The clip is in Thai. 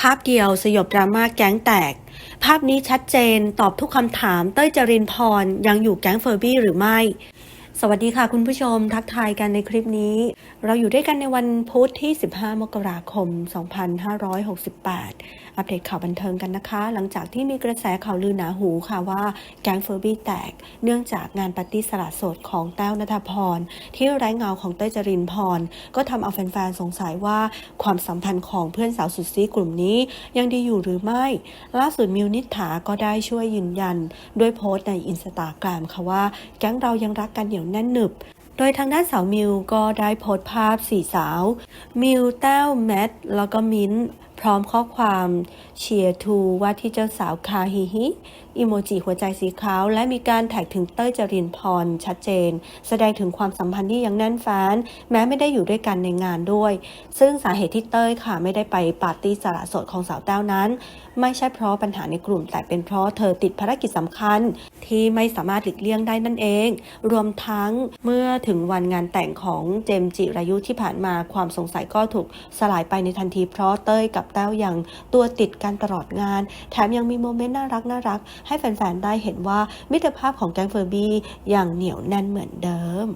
ภาพเดียวสยบดราม่าแก๊งแตก ภาพนี้ชัดเจนตอบทุกคำถามเต้ยจรินพรยังอยู่แก๊งเฟอร์บี้หรือไม่ สวัสดีค่ะคุณผู้ชมทักทายกันในคลิปนี้ เราอยู่ด้วยกันในวันพุธที่ 15 มกราคม 2568 อัปเดตข่าวบันเทิงกันนะคะ หลังจากที่มีกระแสข่าวลือหนาหูค่ะว่าแก๊งเฟอร์บี้แตก เนื่องจากงานปาร์ตี้สละโสดของแต้วนัทพร ที่ไร้เงาของเต้ยจรินพร ก็ทำเอาแฟนๆสงสัยว่าความสัมพันธ์ของเพื่อนสาวสุดซีกลุ่มนี้ ยังดีอยู่หรือไม่ ล่าสุดมิวนิษฐาก็ได้ช่วยยืนยัน ด้วยโพสต์ในอินสตาแกรมค่ะว่าแก๊งเรายังรักกันเหนียวแน่นหนึบ โดยทางด้านสาวมิวก็ได้โพสต์ภาพสี่สาว มิวแต้วแมท แล้วก็มิ้นท์พร้อมข้อความเชียร์ทูว่าที่เจ้าสาวคาฮิฮิอิโมจิหัวใจสีขาว และมีการแท็กถึงเต้ยจรินพรชัดเจน แสดงถึงความสัมพันธ์ที่ยังแน่นแฟ้นแม้ไม่ได้อยู่ด้วยกันในงานด้วย ซึ่งสาเหตุที่เต้ยค่ะไม่ได้ไปปาร์ตี้สละสดของสาวแต้วนั้น ไม่ใช่เพราะปัญหาในกลุ่มแต่เป็นเพราะเธอติดภารกิจสำคัญ ที่ไม่สามารถหลีกเลี่ยงได้นั่นเอง รวมทั้งเมื่อถึงวันงานแต่งของเจมส์จิรายุที่ผ่านมาความสงสัยก็ถูกสลายไปในทันที เพราะเต้ยกับแต้วยังตัวติดกันตลอดงาน แถมยังมีโมเมนต์น่ารักน่ารักให้แฟนๆได้เห็นว่ามิตรภาพของแก๊งเฟอร์บี้ยังเหนียวแน่นเหมือนเดิม